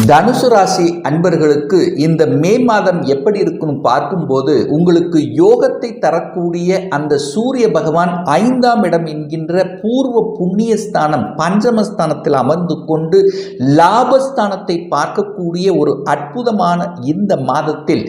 தனுசு ராசி அன்பர்களுக்கு இந்த மே மாதம் எப்படி இருக்குன்னு பார்க்கும்போது உங்களுக்கு யோகத்தை தரக்கூடிய அந்த சூரிய பகவான் ஐந்தாம் இடம் என்கின்ற பூர்வ புண்ணிய ஸ்தானம் பஞ்சமஸ்தானத்தில் அமர்ந்து கொண்டு லாபஸ்தானத்தை பார்க்கக்கூடிய ஒரு அற்புதமான இந்த மாதத்தில்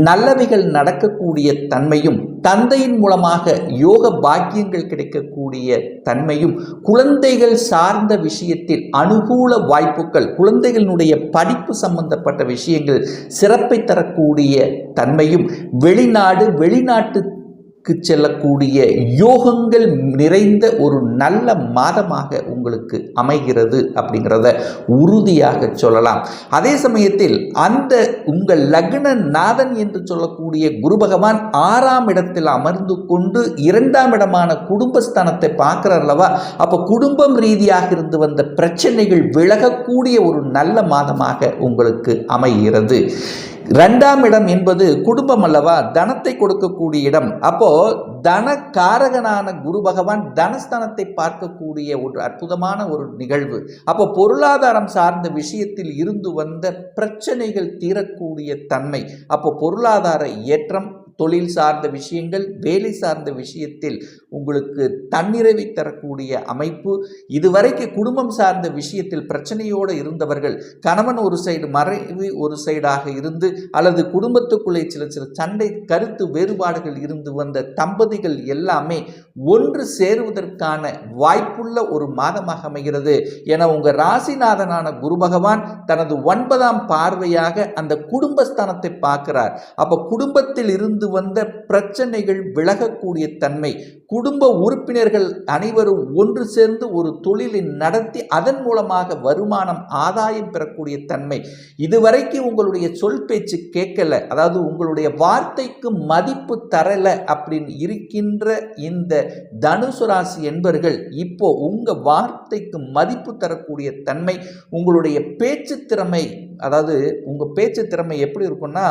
நல்லவைகள் நடக்கக்கூடிய தன்மையும் தந்தையின் மூலமாக யோக பாக்கியங்கள் கிடைக்கக்கூடிய தன்மையும் குழந்தைகள் சார்ந்த விஷயத்தில் அனுகூல வாய்ப்புகள் குழந்தைகளினுடைய படிப்பு சம்பந்தப்பட்ட விஷயங்கள் சிறப்பை தரக்கூடிய தன்மையும் வெளிநாடு வெளிநாட்டு க்கு செல்லக்கூடிய யோகங்கள் நிறைந்த ஒரு நல்ல மாதமாக உங்களுக்கு அமைகிறது அப்படிங்கிறத உறுதியாக சொல்லலாம். அதே சமயத்தில் அந்த உங்கள் லக்ன நாதன் என்று சொல்லக்கூடிய குரு பகவான் ஆறாம் இடத்தில் அமர்ந்து கொண்டு இரண்டாம் இடமான குடும்பஸ்தானத்தை பார்க்கிறார் அல்லவா? அப்போ குடும்பம் ரீதியாக இருந்து வந்த பிரச்சனைகள் விலகக்கூடிய ஒரு நல்ல மாதமாக உங்களுக்கு அமைகிறது. ரெண்டாம் இடம் என்பது குடும்பம் அல்லவா? தனத்தை கொடுக்கக்கூடிய இடம். அப்போ தன காரகனான குரு பகவான் தனஸ்தானத்தை பார்க்கக்கூடிய ஒரு அற்புதமான ஒரு நிகழ்வு. அப்போ பொருளாதாரம் சார்ந்த விஷயத்தில் இருந்து வந்த பிரச்சனைகள் தீரக்கூடிய தன்மை. அப்போ பொருளாதார ஏற்றம் தொழில் சார்ந்த விஷயங்கள் வேலை சார்ந்த விஷயத்தில் உங்களுக்கு தன்னிறைவை தரக்கூடிய அமைப்பு இதுவரைக்கு குடும்பம் சார்ந்த விஷயத்தில் பிரச்சனையோடு இருந்தவர்கள் கணவன் ஒரு சைடு மறைவு ஒரு சைடாக இருந்து அல்லது குடும்பத்துக்குள்ளே சில சில சண்டை கருத்து வேறுபாடுகள் இருந்து வந்த தம்பதிகள் எல்லாமே ஒன்று சேருவதற்கான வாய்ப்புள்ள ஒரு மாதமாக அமைகிறது. என உங்கள் ராசிநாதனான குரு பகவான் தனது ஒன்பதாம் பார்வையாக அந்த குடும்பஸ்தானத்தை பார்க்கிறார். அப்போ குடும்பத்தில் இருந்து வந்த பிரச்சனைகள் விலகக்கூடிய தன்மை. குடும்ப உறுப்பினர்கள் அனைவரும் ஒன்று சேர்ந்து ஒரு தொழிலை நடத்தி அதன் மூலமாக வருமானம் ஆதாயம் பெறக்கூடிய தன்மை. இதுவரைக்கும் உங்களுடைய சொல் பேச்சு கேட்கல. அதாவது உங்களுடைய வார்த்தைக்கு மதிப்பு தரல அப்படின்னு இருக்கின்ற இந்த தனுசு ராசி என்பர்கள் இப்போ உங்கள் வார்த்தைக்கு மதிப்பு தரக்கூடிய தன்மை உங்களுடைய பேச்சு திறமை அதாவது உங்கள் பேச்சு திறமை எப்படி இருக்கும்னா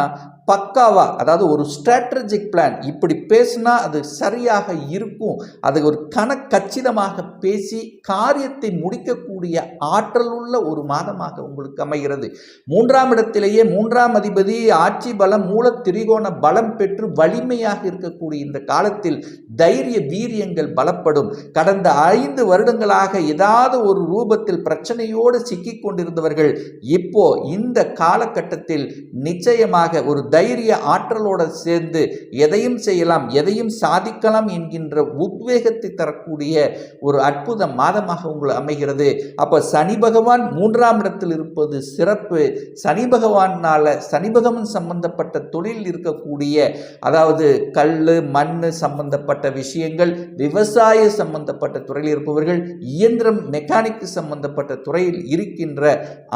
பக்காவாக அதாவது ஒரு ஸ்ட்ராட்டஜிக் பிளான் இப்படி பேசினா அது சரியாக இருக்கும். அது ஒரு கன கச்சிதமாக பேசி காரியத்தை முடிக்கக்கூடிய ஆற்றல் உள்ள ஒரு மாதமாக உங்களுக்கு அமைகிறது. மூன்றாம் இடத்திலேயே மூன்றாம் அதிபதி ஆட்சி பலம் மூல திரிகோண பலம் பெற்று வலிமையாக இருக்கக்கூடிய இந்த காலத்தில் தைரிய வீரியங்கள் பலப்படும். கடந்த ஐந்து வருடங்களாக ஏதாவது ஒரு ரூபத்தில் பிரச்சனையோடு சிக்கிக் கொண்டிருந்தவர்கள் இப்போ இந்த காலகட்டத்தில் நிச்சயமாக ஒரு தைரிய ஆற்றலோடு சேர்ந்து எதையும் செய்யலாம் எதையும் சாதிக்கலாம் என்கின்ற உத்வேகத்தை தரக்கூடிய ஒரு அற்புத மாதமாக உங்களுக்கு அமைகிறது. அப்போ சனி பகவான் மூன்றாம் இடத்தில் இருப்பது சிறப்பு. சனி பகவானால் சனி பகவான் சம்பந்தப்பட்ட தொழில் இருக்கக்கூடிய அதாவது கல் மண் சம்பந்தப்பட்ட விஷயங்கள் விவசாய சம்பந்தப்பட்ட துறையில் இருப்பவர்கள் இயந்திரம் மெக்கானிக் சம்பந்தப்பட்ட துறையில் இருக்கின்ற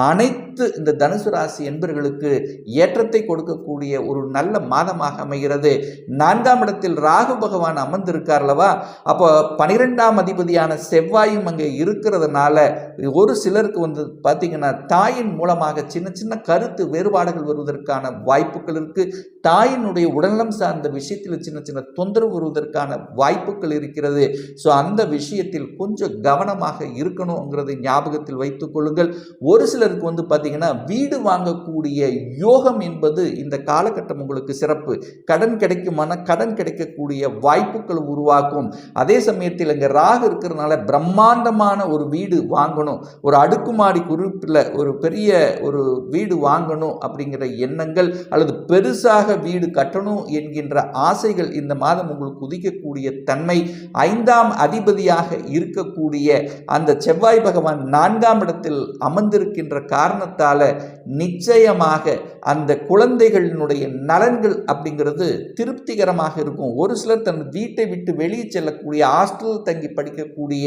அனைத்து இந்த தனுசு ராசி என்பர்களுக்கு ஏற்றத்தை கொடுக்கக்கூடிய ஒரு நல்ல மாதமாக அமைகிறது. நான்காம் இடத்தில் ராகு பகவான் அமர்ந்திருக்கார் அல்லவா? அப்போ பனிரெண்டாம் அதிபதியான செவ்வாயும் அங்கே இருக்கிறதுனால ஒரு சிலருக்கு வந்து பார்த்தீங்கன்னா தாயின் மூலமாக சின்ன சின்ன கருத்து வேறுபாடுகள் வருவதற்கான வாய்ப்புகள் இருக்குது தாயினுடைய உடல்நலம் சார்ந்த விஷயத்தில் சின்ன சின்ன தொந்தரவு வருவதற்கான வாய்ப்புகள் இருக்கிறது. ஸோ அந்த விஷயத்தில் கொஞ்சம் கவனமாக இருக்கணுங்கிறதை ஞாபகத்தில் வைத்துக் கொள்ளுங்கள். ஒரு சிலருக்கு வந்து பார்த்தீங்கன்னா வீடு வாங்கக்கூடிய யோகம் என்பது இந்த காலகட்டம் உங்களுக்கு சிறப்பு. கடன் கிடைக்குமான கடன் கிடைக்கக்கூடிய வாய்ப்புகள் உருவாக்கும். அதே சமயத்தில் இங்கே ராகு இருக்கிறதுனால பிரம்மாண்டமான ஒரு வீடு வாங்கணும். ஒரு அடுக்குமாடி குறிப்பில் ஒரு பெரிய ஒரு வீடு வாங்கணும் அப்படிங்கிற எண்ணங்கள் அல்லது பெருசாக வீடு கட்டணும் என்கின்ற ஆசைகள் இந்த மாதம் உங்களுக்கு உதிக்கக்கூடிய தன்மை. ஐந்தாம் அதிபதியாக இருக்கக்கூடிய அந்த செவ்வாய் பகவான் நான்காம் இடத்தில் அமர்ந்திருக்கின்ற காரணத்தால் நிச்சயமாக அந்த குழந்தைகளினுடைய நலன்கள் அப்படிங்கிறது திருப்திகரமாக இருக்கும். ஒரு சிலர் தன் வீட்டை விட்டு வெளியே செல்லக்கூடிய ஹாஸ்டல் தங்கி படிக்கக்கூடிய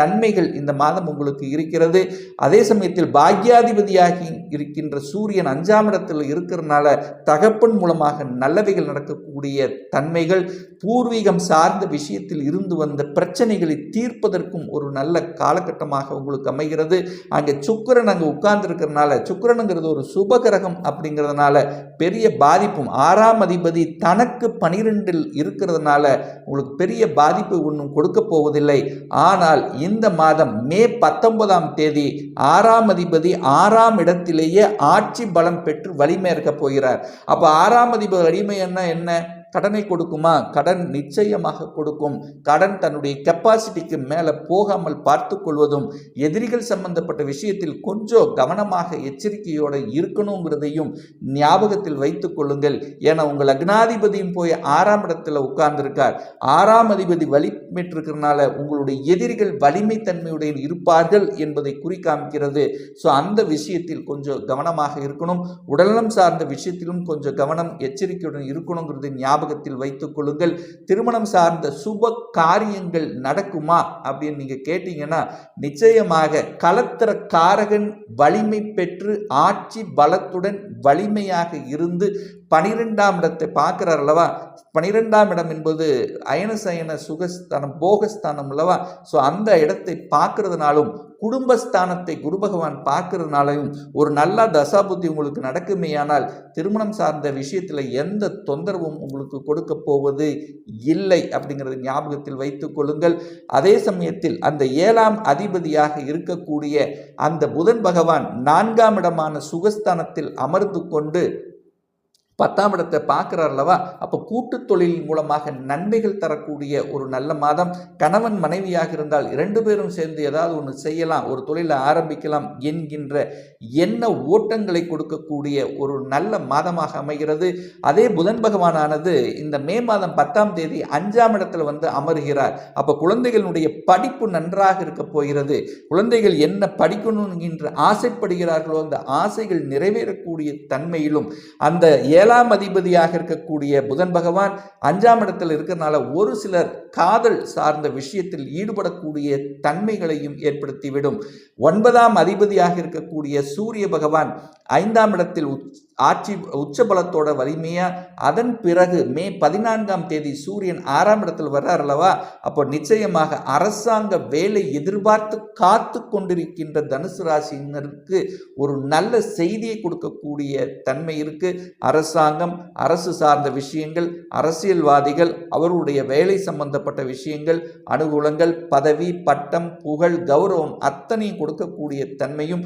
தன்மைகள் இந்த மாதம் உங்களுக்கு இருக்கிறது. அதே சமயத்தில் பாக்யாதிபதியாகி இருக்கின்ற சூரியன் அஞ்சாம் இடத்தில் இருக்கிறனால தகப்பன் மூலமாக நல்லவைகள் நடக்கக்கூடிய தன்மைகள் பூர்வீகம் சார்ந்த விஷயத்தில் இருந்து வந்த பிரச்சனைகளை தீர்ப்பதற்கும் ஒரு நல்ல காலகட்டமாக உங்களுக்கு அமைகிறது. அங்கே சுக்கரன் அங்கே உட்கார்ந்துருக்கிறதுனால சுக்கரனுங்கிறது ஒரு சுபகிரகம் அப்படிங்கிறதுனால பெரிய பாதிப்பும் ஆறாம் அதிபதி தனக்கு பனிரெண்டில் இருக்கிறதுனால உங்களுக்கு பெரிய பாதிப்பு ஒன்றும் கொடுக்க போவதில்லை. ஆனால் இந்த மாதம் மே பத்தொன்பதாம் தேதி ஆறாம் அதிபதி ஆறாம் இடத்திலேயே ஆட்சி பலம் பெற்று வலிமை இருக்க போகிறார். அப்போ ஆறாம் அதிபதி வலிமை என்ன என்ன? கடனை கொடுக்குமா? கடன் நிச்சயமாக கொடுக்கும். கடன் தன்னுடைய கெப்பாசிட்டிக்கு மேலே போகாமல் பார்த்து கொள்வதும் எதிரிகள் சம்பந்தப்பட்ட விஷயத்தில் கொஞ்சம் கவனமாக எச்சரிக்கையோடு இருக்கணுங்கிறதையும் ஞாபகத்தில் வைத்து கொள்ளுங்கள். ஏன்னா உங்கள் லக்னாதிபதியும் போய் ஆறாம் இடத்துல உட்கார்ந்திருக்கார். ஆறாம் அதிபதி வலிமைற்றிருக்கிறதுனால உங்களுடைய எதிரிகள் வலிமை தன்மையுடைய இருப்பார்கள் என்பதை குறிக்காமிக்கிறது ஸோ அந்த விஷயத்தில் கொஞ்சம் கவனமாக இருக்கணும். உடல்நலம் சார்ந்த விஷயத்திலும் கொஞ்சம் கவனம் எச்சரிக்கையுடன் இருக்கணுங்கிறது ஞாபகம் ஞாபகத்தில் வைத்துக் கொள்ளுங்கள். திருமணம் சார்ந்த சுப காரியங்கள் நடக்குமா அப்படின்னு நீங்க கேட்டீங்கன்னா நிச்சயமாக கலத்திர காரகன் வலிமை பெற்று ஆட்சி பலத்துடன் வலிமையாக இருந்து பனிரெண்டாம் இடத்தை பார்க்கிறார் அல்லவா? பனிரெண்டாம் இடம் என்பது அயனசயன சுகஸ்தானம் போகஸ்தானம் அல்லவா? ஸோ அந்த இடத்தை பார்க்கறதுனாலும் குடும்பஸ்தானத்தை குரு பகவான் பார்க்கறதுனாலையும் ஒரு நல்ல தசாபுத்தி உங்களுக்கு நடக்குமேயானால் திருமணம் சார்ந்த விஷயத்தில் எந்த தொந்தரவும் உங்களுக்கு கொடுக்க போவது இல்லை அப்படிங்கிறது ஞாபகத்தில் வைத்துக் கொள்ளுங்கள். அதே சமயத்தில் அந்த ஏழாம் அதிபதியாக இருக்கக்கூடிய அந்த புதன் பகவான் நான்காம் இடமான சுகஸ்தானத்தில் அமர்ந்து கொண்டு பத்தாம் இடத்தை பார்க்குறார் அல்லவா அப்போ கூட்டு தொழில் மூலமாக நன்மைகள் தரக்கூடிய ஒரு நல்ல மாதம். கணவன் மனைவியாக இருந்தால் இரண்டு பேரும் சேர்ந்து ஏதாவது ஒன்று செய்யலாம் ஒரு தொழிலை ஆரம்பிக்கலாம் என்கின்ற எண்ண ஓட்டங்களை கொடுக்கக்கூடிய ஒரு நல்ல மாதமாக அமைகிறது. அதே புதன் பகவானானது இந்த மே மாதம் பத்தாம் தேதி அஞ்சாம் இடத்துல வந்து அமர்கிறார். அப்போ குழந்தைகளுடைய படிப்பு நன்றாக இருக்க போகிறது. குழந்தைகள் என்ன படிக்கணும் என்கின்ற ஆசைப்படுகிறார்களோ அந்த ஆசைகள் நிறைவேறக்கூடிய தன்மையிலும் அந்த ஏழாம் அதிபதியாக இருக்கக்கூடிய புதன் பகவான் அஞ்சாம் இடத்தில் இருக்கிறதுனால ஒரு சிலர் காதல் சார்ந்த விஷயத்தில் ஈடுபடக்கூடிய தன்மைகளையும் ஏற்படுத்திவிடும். ஒன்பதாம் அதிபதியாக இருக்கக்கூடிய சூரிய பகவான் ஐந்தாம் இடத்தில் ஆட்சி உச்சபலத்தோட வலிமையா அதன் பிறகு மே பதினான்காம் தேதி சூரியன் ஆறாம் இடத்தில் வர்றார் அல்லவா? அப்போ நிச்சயமாக அரசாங்க வேலை எதிர்பார்த்து காத்து கொண்டிருக்கின்ற தனுசு ராசியினருக்கு ஒரு நல்ல செய்தியை கொடுக்கக்கூடிய தன்மை இருக்கு. அரசாங்கம் அரசு சார்ந்த விஷயங்கள் அரசியல்வாதிகள் அவருடைய வேலை சம்பந்த சம்பந்தப்பட்ட விஷயங்கள் அனுகூலங்கள் பதவி பட்டம் புகழ் கௌரவம் அத்தனையும் கொடுக்கக்கூடிய தன்மையும்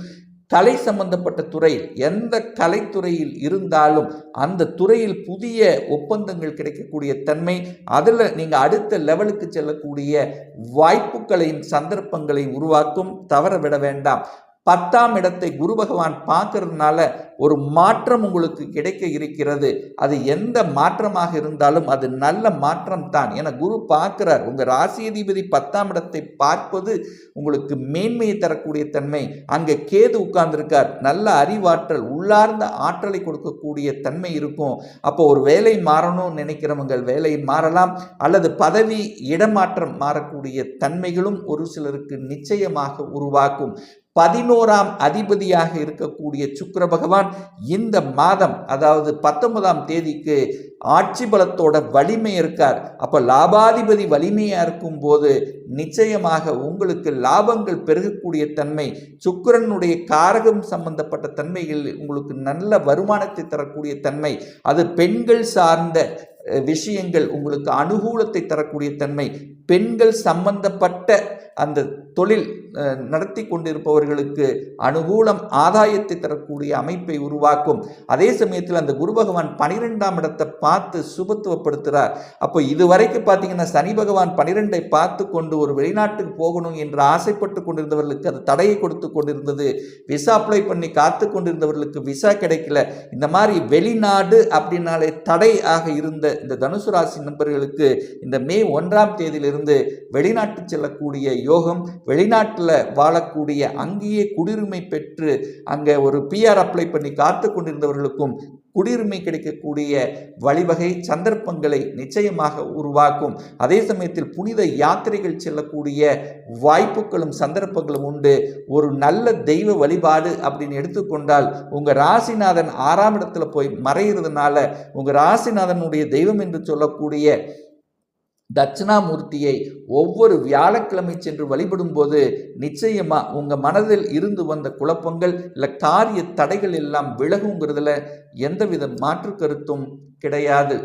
கலை சம்பந்தப்பட்ட துறையில் எந்த கலைத்துறையில் இருந்தாலும் அந்த துறையில் புதிய ஒப்பந்தங்கள் கிடைக்கக்கூடிய தன்மை அதில் நீங்கள் அடுத்த லெவலுக்கு செல்லக்கூடிய வாய்ப்புகளையும் சந்தர்ப்பங்களையும் உருவாக்கும் தவற விட வேண்டாம். பத்தாம் இடத்தை குரு பகவான் பார்க்கறதுனால ஒரு மாற்றம் உங்களுக்கு கிடைக்க இருக்கிறது. அது எந்த மாற்றமாக இருந்தாலும் அது நல்ல மாற்றம் தான். என குரு பார்க்கிறார். உங்கள் ராசியதிபதி பத்தாம் இடத்தை பார்ப்பது உங்களுக்கு மேன்மையை தரக்கூடிய தன்மை. அங்கே கேது உட்கார்ந்திருக்கார். நல்ல அறிவாற்றல் உள்ளார்ந்த ஆற்றலை கொடுக்கக்கூடிய தன்மை இருக்கும். அப்போ ஒரு வேலை மாறணும்னு நினைக்கிறவங்க வேலை மாறலாம். அல்லது பதவி இடமாற்றம் மாறக்கூடிய தன்மைகளும் ஒரு சிலருக்கு நிச்சயமாக உருவாக்கும் பதினோராம் அதிபதியாக இருக்கக்கூடிய சுக்கர பகவான் இந்த மாதம் அதாவது பத்தொன்பதாம் தேதிக்கு ஆட்சி பலத்தோட வலிமை இருக்கார். அப்போ லாபாதிபதி வலிமையாக இருக்கும்போது நிச்சயமாக உங்களுக்கு லாபங்கள் பெருகக்கூடிய தன்மை சுக்கிரனுடைய காரகம் சம்பந்தப்பட்ட தன்மைகள் உங்களுக்கு நல்ல வருமானத்தை தரக்கூடிய தன்மை அது பெண்கள் சார்ந்த விஷயங்கள் உங்களுக்கு அனுகூலத்தை தரக்கூடிய தன்மை பெண்கள் சம்பந்தப்பட்ட அந்த தொழில் நடத்தி கொண்டிருப்பவர்களுக்கு அனுகூலம் ஆதாயத்தை தரக்கூடிய அமைப்பை உருவாக்கும். அதே சமயத்தில் அந்த குரு பகவான் பனிரெண்டாம் இடத்தை பார்த்து சுபத்துவப்படுத்துகிறார் அப்போ இதுவரைக்கும் பார்த்தீங்கன்னா சனி பகவான் பனிரெண்டை பார்த்து கொண்டு ஒரு வெளிநாட்டுக்கு போகணும் என்று ஆசைப்பட்டு கொண்டிருந்தவர்களுக்கு அது தடையை கொடுத்து கொண்டிருந்தது. விசா அப்ளை பண்ணி காத்து கொண்டிருந்தவர்களுக்கு விசா கிடைக்கல. இந்த மாதிரி வெளிநாடு அப்படின்னாலே தடை ஆக இருந்த இந்த தனுசு ராசி நண்பர்களுக்கு இந்த மே ஒன்றாம் தேதியிலிருந்து வெளிநாட்டு செல்லக்கூடிய யோகம் வெளிநாட்டில் வாழக்கூடிய அங்கேயே குடியுரிமை பெற்று அங்கே ஒரு பிஆர் அப்ளை பண்ணி காத்து கொண்டிருந்தவர்களுக்கும் குடியுரிமை கிடைக்கக்கூடிய வழிவகை சந்தர்ப்பங்களை நிச்சயமாக உருவாக்கும். அதே சமயத்தில் புனித யாத்திரைகள் செல்லக்கூடிய வாய்ப்புகளும் சந்தர்ப்பங்களும் உண்டு. ஒரு நல்ல தெய்வ வழிபாடு அப்படின்னு எடுத்துக்கொண்டால் உங்கள் ராசிநாதன் ஆறாம் இடத்துல போய் மறைகிறதுனால உங்கள் ராசிநாதனுடைய தெய்வம் என்று சொல்லக்கூடிய தட்சிணாமூர்த்தியை ஒவ்வொரு வியாழக்கிழமை சென்று வழிபடும் போது நிச்சயமா உங்க மனதில் இருந்து வந்த குழப்பங்கள் இல்லை காரிய தடைகள் எல்லாம் விலகுங்கிறதுல எந்தவித மாற்று கருத்தும் கிடையாது.